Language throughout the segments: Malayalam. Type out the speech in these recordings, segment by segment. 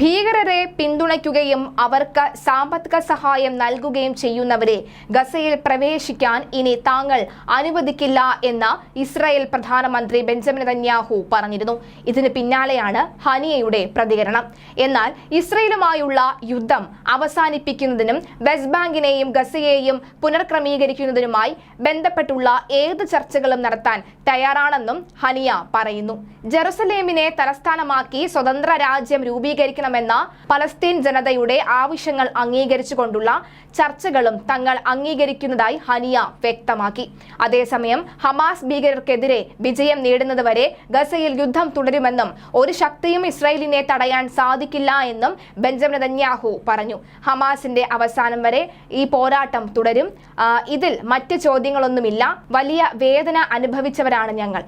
ഭീകരരെ പിന്തുണയ്ക്കുകയും അവർക്ക് സാമ്പത്തിക സഹായം നൽകുകയും ചെയ്യുന്നവരെ ഗസയിൽ പ്രവേശിക്കാൻ ഇനി താങ്കൾ അനുവദിക്കില്ല എന്ന് ഇസ്രായേൽ പ്രധാനമന്ത്രി ബെഞ്ചമിൻ നെതന്യാഹു പറഞ്ഞിരുന്നു. ഇതിന് പിന്നാലെയാണ് ഹനിയയുടെ പ്രതികരണം. എന്നാൽ ഇസ്രയേലുമായുള്ള യുദ്ധം അവസാനിപ്പിക്കുന്നതിനും വെസ്റ്റ് ബാങ്കിനെയും ഗസയെയും പുനർക്രമീകരിക്കുന്നതിനുമായി ബന്ധപ്പെട്ടുള്ള ഏത് ചർച്ചകളും നടത്താൻ തയ്യാറാണെന്നും ഹനിയ പറയുന്നു. ജെറുസലേമിനെ തലസ്ഥാനമാക്കി സ്വതന്ത്ര രാജ്യം രൂപീകരിക്കണമെന്ന പലസ്തീൻ ജനതയുടെ ആവശ്യങ്ങൾ അംഗീകരിച്ചുകൊണ്ടുള്ള ചർച്ചകളും തങ്ങൾ അംഗീകരിക്കുന്നതായി ഹനിയ വ്യക്തമാക്കി. അതേസമയം ഹമാസ് ഭീകരർക്കെതിരെ വിജയം നേടുന്നതുവരെ ഗസയിൽ യുദ്ധം തുടരുമെന്നും ഒരു ശക്തിയും ഇസ്രായേലിനെ തടയാൻ സാധിക്കില്ല എന്നും ബെഞ്ചമിൻ നെതന്യാഹു പറഞ്ഞു. ഹമാസിന്റെ അവസാനം വരെ ഈ പോരാട്ടം തുടരും. ഇതിൽ മറ്റ് ചോദ്യങ്ങളൊന്നുമില്ല. വലിയ വേദന അനുഭവിച്ചവരാണ് ഞങ്ങൾ.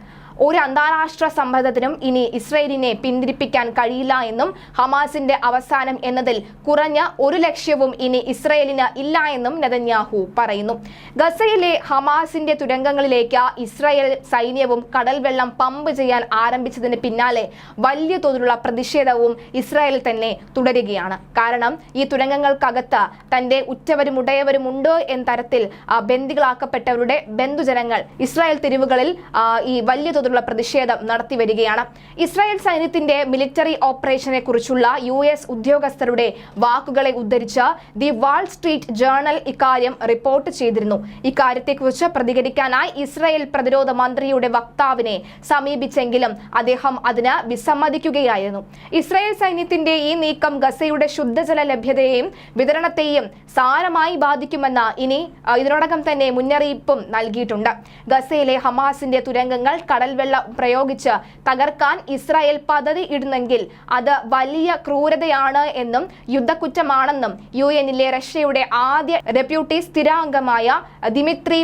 ഒരു അന്താരാഷ്ട്ര സമ്മർദ്ദത്തിനും ഇനി ഇസ്രയേലിനെ പിന്തിരിപ്പിക്കാൻ കഴിയില്ല എന്നും ഹമാസിന്റെ അവസാനം എന്നതിൽ കുറഞ്ഞ ഒരു ലക്ഷ്യവും ഇനി ഇസ്രയേലിന് ഇല്ല എന്നും നെതന്യാഹു പറയുന്നു. ഗസയിലെ ഹമാസിന്റെ തുരങ്കങ്ങളിലേക്ക് ഇസ്രയേൽ സൈന്യവും കടൽ വെള്ളം പമ്പ് ചെയ്യാൻ ആരംഭിച്ചതിന് പിന്നാലെ വലിയ തോതിലുള്ള പ്രതിഷേധവും ഇസ്രായേൽ തന്നെ തുടരുകയാണ്. കാരണം ഈ തുരങ്കങ്ങൾക്കകത്ത് തന്റെ ഉറ്റവരും ഉടയവരും ഉണ്ടോ എന്ന തരത്തിൽ ബന്ദികളാക്കപ്പെട്ടവരുടെ ബന്ധുജനങ്ങൾ ഇസ്രായേൽ തെരുവുകളിൽ ഈ വലിയ തോതിലുള്ള പ്രതിഷേധം നടത്തി വരികയാണ് ഇസ്രായേൽ സൈന്യത്തിന്റെ മിലിറ്ററി ഓപ്പറേഷനെ കുറിച്ചുള്ള യു എസ് ഉദ്യോഗസ്ഥരുടെ വാക്കുകളെ ഉദ്ധരിച്ച് ദി വാൾ സ്ട്രീറ്റ് ജേർണൽ ഇക്കാര്യം റിപ്പോർട്ട് ചെയ്തിരുന്നു. ഇക്കാര്യത്തെക്കുറിച്ച് പ്രതികരിക്കാനായി ഇസ്രായേൽ പ്രതിരോധ മന്ത്രിയുടെ വക്താവിനെ സമീപിച്ചെങ്കിലും അദ്ദേഹം അതിന് വിസമ്മതിക്കുകയായിരുന്നു. ഇസ്രായേൽ സൈന്യത്തിന്റെ ഈ നീക്കം ഗസയുടെ ശുദ്ധജല ലഭ്യതയെയും വിതരണത്തെയും സാരമായി ബാധിക്കുമെന്ന് ഇനി ഇതിനോടകം തന്നെ മുന്നറിയിപ്പും നൽകിയിട്ടുണ്ട്. ഗസയിലെ ഹമാസിന്റെ തുരങ്കങ്ങൾ കടൽവെള്ളം പ്രയോഗിച്ച് തകർക്കാൻ ഇസ്രായേൽ പദ്ധതി ഇടുന്നെങ്കിൽ അത് വലിയ ക്രൂരതയാണ് എന്നും യുദ്ധക്കുറ്റമാണെന്നും യു എന്നിലെ റഷ്യയുടെ ആദ്യ ഡെപ്യൂട്ടി സ്ഥിരാംഗമായ ദിമിത്രി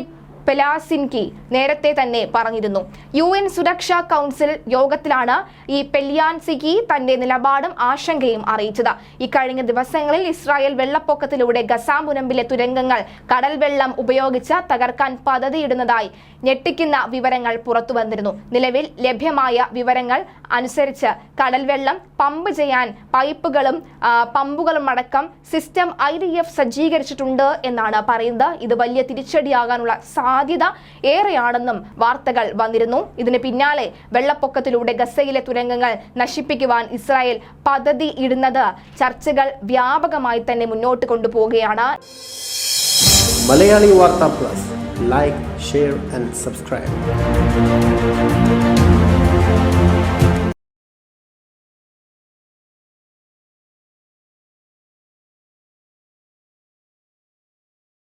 പെലാസിൻകി നേരത്തെ തന്നെ പറഞ്ഞിരുന്നു. യു എൻ സുരക്ഷാ കൗൺസിൽ യോഗത്തിലാണ് ഈ പെല്യാൻസിക്കി തന്റെ നിലപാടും ആശങ്കയും അറിയിച്ചത്. ഇക്കഴിഞ്ഞ ദിവസങ്ങളിൽ ഇസ്രായേൽ വെള്ളപ്പൊക്കത്തിലൂടെ ഗസാ മുനമ്പിലെ തുരങ്കങ്ങൾ കടൽ വെള്ളം ഉപയോഗിച്ച് തകർക്കാൻ പദ്ധതിയിടുന്നതായി ഞെട്ടിക്കുന്ന വിവരങ്ങൾ പുറത്തു വന്നിരുന്നു. നിലവിൽ ലഭ്യമായ വിവരങ്ങൾ അനുസരിച്ച് കടൽ വെള്ളം പമ്പ് ചെയ്യാൻ പൈപ്പുകളും പമ്പുകളും അടക്കം സിസ്റ്റം ഐ സജ്ജീകരിച്ചിട്ടുണ്ട് എന്നാണ് പറയുന്നത്. ഇത് വലിയ തിരിച്ചടിയാകാനുള്ള സാധ്യത ഏറെയാണെന്നും വാർത്തകൾ വന്നിരുന്നു. ഇതിന് പിന്നാലെ വെള്ളപ്പൊക്കത്തിലൂടെ ഗസയിലെ തുരങ്കങ്ങൾ നശിപ്പിക്കുവാൻ ഇസ്രായേൽ പദ്ധതി ഇടുന്നത് ചർച്ചകൾ വ്യാപകമായി തന്നെ മുന്നോട്ട് കൊണ്ടുപോവുകയാണ്. Malayali Vartha plus. Like share and subscribe.